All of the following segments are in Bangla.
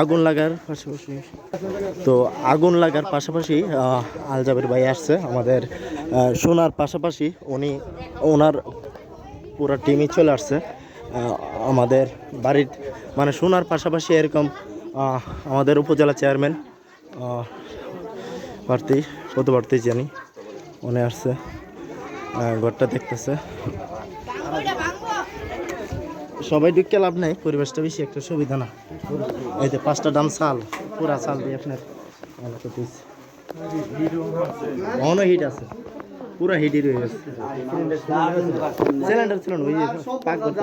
আগুন লাগার পাশাপাশি। তো আগুন লাগার পাশাপাশি আলজাবের ভাই আসছে আমাদের শোনার পাশাপাশি উনি, ওনার পুরো টিমই চলে আসছে আমাদের বাড়ির মানে শোনার পাশাপাশি এরকম আমাদের উপজেলা চেয়ারম্যান প্রার্থী পদপ্রার্থী জানি উনি আসছে ঘরটা দেখতেছে। সবাই ঢুকে লাভ নাই, পরিবেশটা বেশি একটা সুবিধা না। এই যে পাঁচটা ডান চাল, পুরা চাল দিয়ে আপনার ভালো হিট আছে। পুরা হিটই রয়ে গেছে। সিলিন্ডার ছিল ওই যে পাক করতে।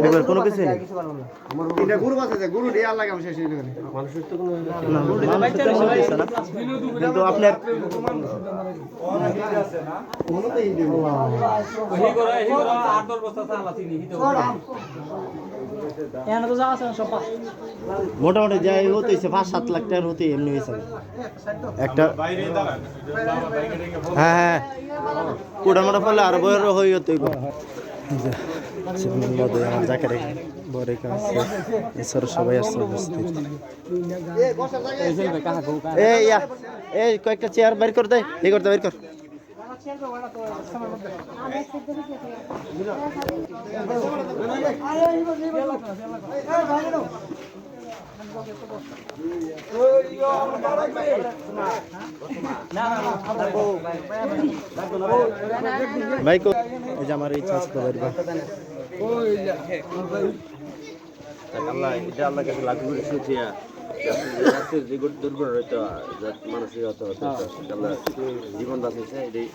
এবার কোনো কিছু নেই এটা গুরু আছে যে গুরু দিয়ে আল্লাহ আমি শেষ হয়ে গেল না, মানুষের তেমন হইতেছে কিন্তু আপনার মোটামুটি যাই হতেছে পাঁচ সাত লাখ টাকার হতে এমনি হয়েছে একটা হ্যাঁ হ্যাঁ কোটা মোটা ফলে আর বড় হয়ে হতে আমার জাকারে বড় কাজ এছাড়া সবাই আসছে উপস্থিত। এই কয়েকটা চেয়ার বের কর দে এই করতে বের কর। ভাই কো এই যে আমার এই চাষ তো বের কর। আল্লাহ এটা আল্লাহ কাছে লাগু করে শুনছি রাত্রে হইতো মানুষের হতো হতো আল্লাহ জীবন বাঁচিয়েছে। এটাই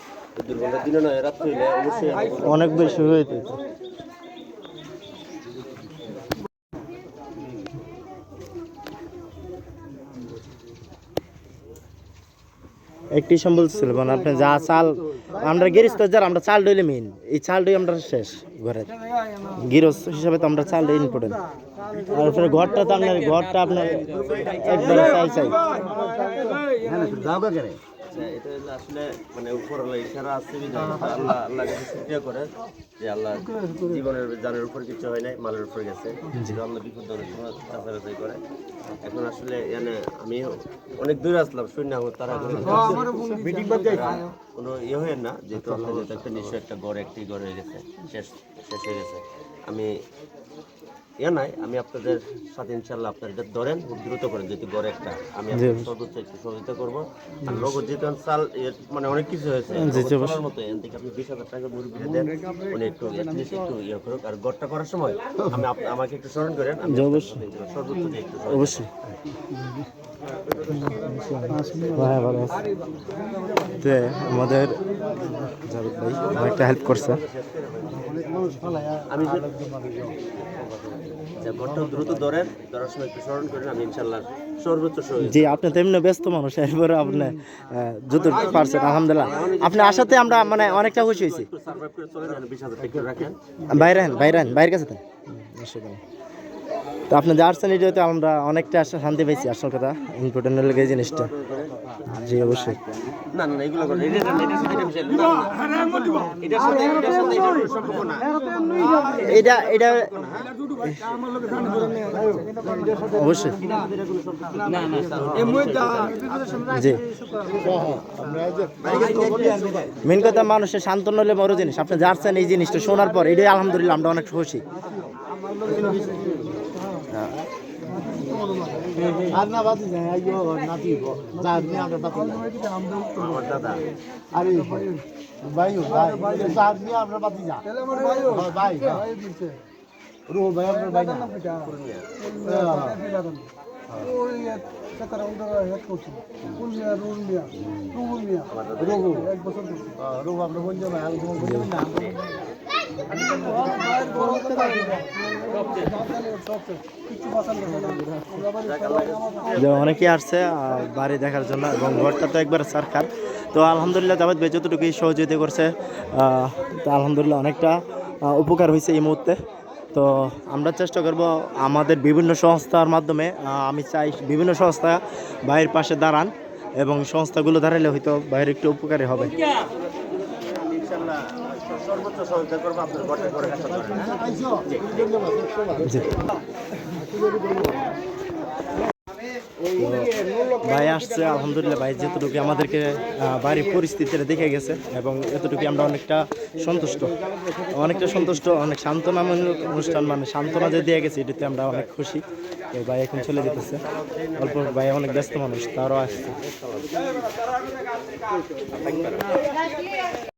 দুর্ঘটনা দিনে নয় রাত্রে অবশ্যই অনেক বেশি হয়েছে একটি সম্বল ছিল মানে আপনি যা চাল, আমরা গিরিস্ত যার, আমরা চাল ডইলে মেইন। এই চাল ডই আমরা শেষ ঘরের গিরস হিসাবে তো আমরা চাল ডই ইম্পর্টেন্ট আর আপনার ঘরটা তো আপনার, ঘরটা আপনার একবারে চাই চাই। আচ্ছা, এটা আসলে মানে উপর আল্লাহ ইশারা আছে বিধায় আল্লাহ আল্লাহ কাছে শুকরিয়া করে যে আল্লাহ জীবনের জানের উপর কিছু হয় নাই মালের উপর গেছে। যে আল্লাহ বিপদ সময় চাচারাচাই করে। এখন আসলে এখানে আমি অনেক দূরে আসলাম শূন্য আমার তারা মিটিং বাদ কোনো ইয়ে হয় না যেহেতু আল্লাহ একটা নিশ্চয় একটা গড় একটি গড় হয়ে গেছে শেষ শেষ হয়ে গেছে। আমি ইয়ে নাই আমি আপনাদের সাথে ইনশাল্লাহ আপনার এটা ধরেন খুব দ্রুত করেন যেহেতু গড় একটা। আমি সর্বোচ্চ একটু সহযোগিতা করব। আর নগদ যেহেতু চাল মানে অনেক কিছু হয়েছে নগদ মতো এখান থেকে আপনি বিশ হাজার টাকা মুরগি দেন উনি একটু একটু ইয়ে করুক। আর গড়টা করার সময় আমি আমাকে একটু স্মরণ করেন আমি অবশ্যই। সর্বোচ্চ একটু অবশ্যই। হ্যাঁ ভালো আমাদের জাভেদ ভাই অনেকটা হেল্প করছে। আমি যে- যে দ্রুত ধরেন ধরার সময় একটু স্মরণ করেন আমি ইনশাল্লাহ সর্বোচ্চ জি আপনি তো এমনি ব্যস্ত মানুষ এরপরে আপনি যত পারছেন আলহামদুলিল্লাহ। আপনি আসাতে আমরা মানে অনেকটা খুশি হয়েছি। একটু সার্ভাইভ করে চলে যান বিশ হাজার টাকা রাখেন। বাইরে বাইরের কাছে তো আপনি যে আসছেন এটাতে আমরা অনেকটা শান্তি পেয়েছি আসল কথা ইম্পর্টেন্ট হলে এই জিনিসটা। জি অবশ্যই। না না না, এগুলো এটা অবশ্যই। জি। মেন কথা মানুষের শান্তন হলে বড় জিনিস। আপনি যাচ্ছেন এই জিনিসটা শোনার পর এটাই আলহামদুলিল্লাহ আমরা অনেক খুশি। আর না বাতি যায় আইও নাতি যা নিয়ে আমরা বাতি দাদা আরে ভাই ভাই। যা নিয়ে আমরা বাতি যা হ্যাঁ, ভাই। রুহুল ভাই আপনার ভাই না? রুহু হ্যাঁ, রুহু আপনার বোন যাবে আমি তোমার বোন যাবে না। যে অনেকেই আসছে বাড়ি দেখার জন্য এবং ঘরটা তো একবার সরকার তো আলহামদুলিল্লাহ জাভেদ ভাই যতটুকুই সহযোগিতা করছে তো আলহামদুলিল্লাহ অনেকটা উপকার হয়েছে এই মুহূর্তে। তো আমরা চেষ্টা করব আমাদের বিভিন্ন সংস্থার মাধ্যমে আমি চাই বিভিন্ন সংস্থা ভাইয়ের পাশে দাঁড়ান এবং সংস্থাগুলো দাঁড়ালে হয়তো ভাইয়ের একটু উপকারী হবে। ভাই আসছে, আলহামদুলিল্লাহ, ভাই যেতটুকু আমাদেরকে বাড়ির পরিস্থিতিটা দেখে গেছে এবং এতটুকু আমরা অনেকটা সন্তুষ্ট। অনেকটা সন্তুষ্ট, অনেক সান্ত্বনামূলক অনুষ্ঠান মানে সান্ত্বনা যে দিয়ে গেছে, এটাতে আমরা অনেক খুশি। তো ভাই এখন চলে যেতেছে। অল্প ভাই অনেক ব্যস্ত মানুষ, তারও আসছে।